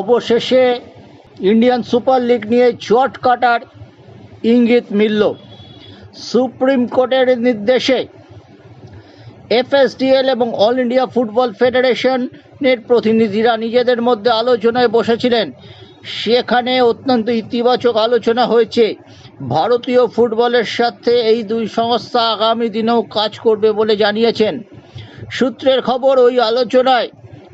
অবশেষে Indian super league নিয়ে জট কাটার ইঙ্গিত মিলল। সুপ্রিম কোর্টের নির্দেশে এফএসডিএল এবং অল ইন্ডিয়া ফুটবল ফেডারেশনের প্রতিনিধিরা নিজেদের মধ্যে আলোচনায় বসেছিলেন। সেখানে অত্যন্ত ইতিবাচক আলোচনা হয়েছে। ভারতীয় ফুটবলের সাথে এই দুই সংস্থা আগামী দিনেও কাজ করবে বলে জানিয়েছেন। সূত্রের খবর, ওই আলোচনায়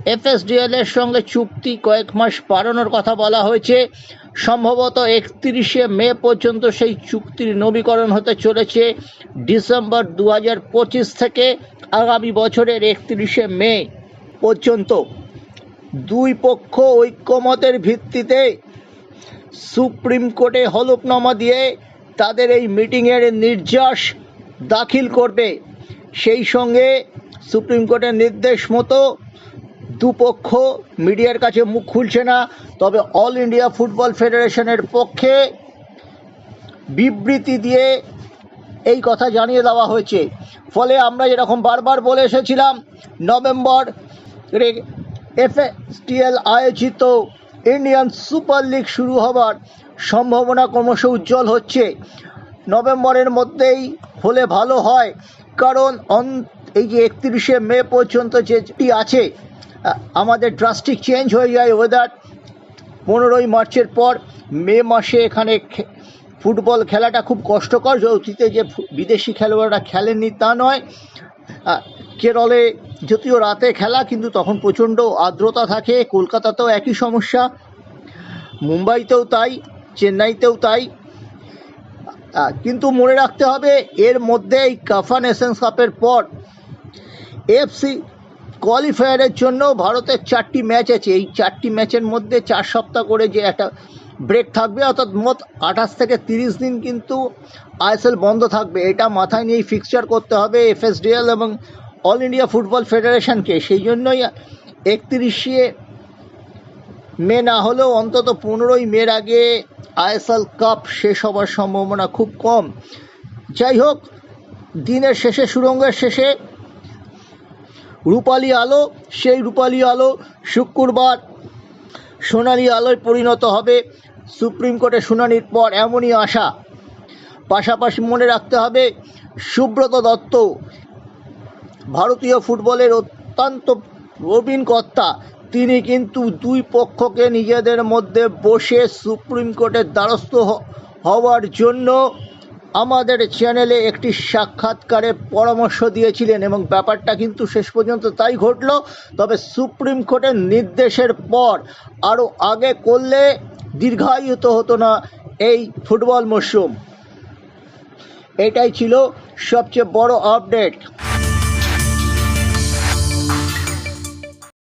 এফএসডিএল এর সঙ্গে চুক্তি কয়েক মাস বাড়ানোর কথা বলা হয়েছে। সম্ভবত একত্রিশে মে পর্যন্ত সেই চুক্তির নবীকরণ হতে চলেছে। ডিসেম্বর দু হাজার পঁচিশ থেকে আগামী বছরের একত্রিশে মে পর্যন্ত। দুই পক্ষ ঐক্যমতের ভিত্তিতে সুপ্রিম কোর্টে হলফনামা দিয়ে তাদের এই মিটিংয়ের নির্যাস দাখিল করবে। সেই সঙ্গে সুপ্রিম কোর্টের নির্দেশ মতো দুপক্ষ মিডিয়ার কাছে মুখ খুলছে না, তবে অল ইন্ডিয়া ফুটবল ফেডারেশনের পক্ষে বিবৃতি দিয়ে এই কথা জানিয়ে দেওয়া হয়েছে। ফলে আমরা যেরকম বারবার বলে এসেছিলাম, নভেম্বর এফএসটিএল আয়োজিত ইন্ডিয়ান সুপার লিগ শুরু হবার সম্ভাবনা ক্রমশ উজ্জ্বল হচ্ছে। নভেম্বরের মধ্যেই হলে ভালো হয়, কারণ এই যে একত্রিশে মে পর্যন্ত যেটি আছে আমাদের ড্রাস্টিক চেঞ্জ হয়ে যায় ওয়েদার পনেরোই মার্চের পর মে মাসে এখানে ফুটবল খেলাটা খুব কষ্টকর। অতীতে যে বিদেশি খেলোয়াড়রা খেলেননি তা নয়। কেরলে যদিও রাতে খেলা, কিন্তু তখন প্রচণ্ড আর্দ্রতা থাকে। কলকাতাতেও একই সমস্যা। মুম্বাইতেও তাই, চেন্নাইতেও তাই। কিন্তু মনে রাখতে হবে, এর মধ্যে এই কাফা নেশনস কাপের পর এফসি কোয়ালিফায়ারের জন্য ভারতের চারটি ম্যাচ আছে। এই চারটি ম্যাচের মধ্যে চার সপ্তাহ করে যে একটা ব্রেক থাকবে, অর্থাৎ মোট আঠাশ থেকে তিরিশ দিন কিন্তু আইএসএল বন্ধ থাকবে। এটা মাথায় নিয়েই ফিক্সচার করতে হবে এফএসডিএল এবং অল ইন্ডিয়া ফুটবল ফেডারেশনকে সেই জন্যই একত্রিশে মে না হলেও অন্তত পনেরোই মের আগে আইএসএল কাপ শেষ হবার সম্ভাবনা খুব কম। যাই হোক, দিনের শেষে সুরঙ্গের শেষে রূপালী আলো, সেই রূপালী আলো শুক্রবার সোনালি আলোয় পরিণত হবে। সুপ্রিম কোর্টে শুনানির পর এমনই আশা। পাশাপাশি মনে রাখতে হবে, সুব্রত দত্ত ভারতীয় ফুটবলের অত্যন্ত প্রবীণ কর্তা। তিনি কিন্তু দুই পক্ষকে নিজেদের মধ্যে বসে সুপ্রিম কোর্টের দ্বারস্থ হওয়ার জন্য আমাদের চ্যানেলে একটি সাক্ষাৎকারে পরামর্শ দিয়েছিলেন এবং ব্যাপারটা কিন্তু শেষ পর্যন্ত তাই ঘটল। তবে সুপ্রিম কোর্টের নির্দেশের পর আরও আগে করলে দীর্ঘায়িত হতো না এই ফুটবল মরশুম। এটাই ছিল সবচেয়ে বড় আপডেট।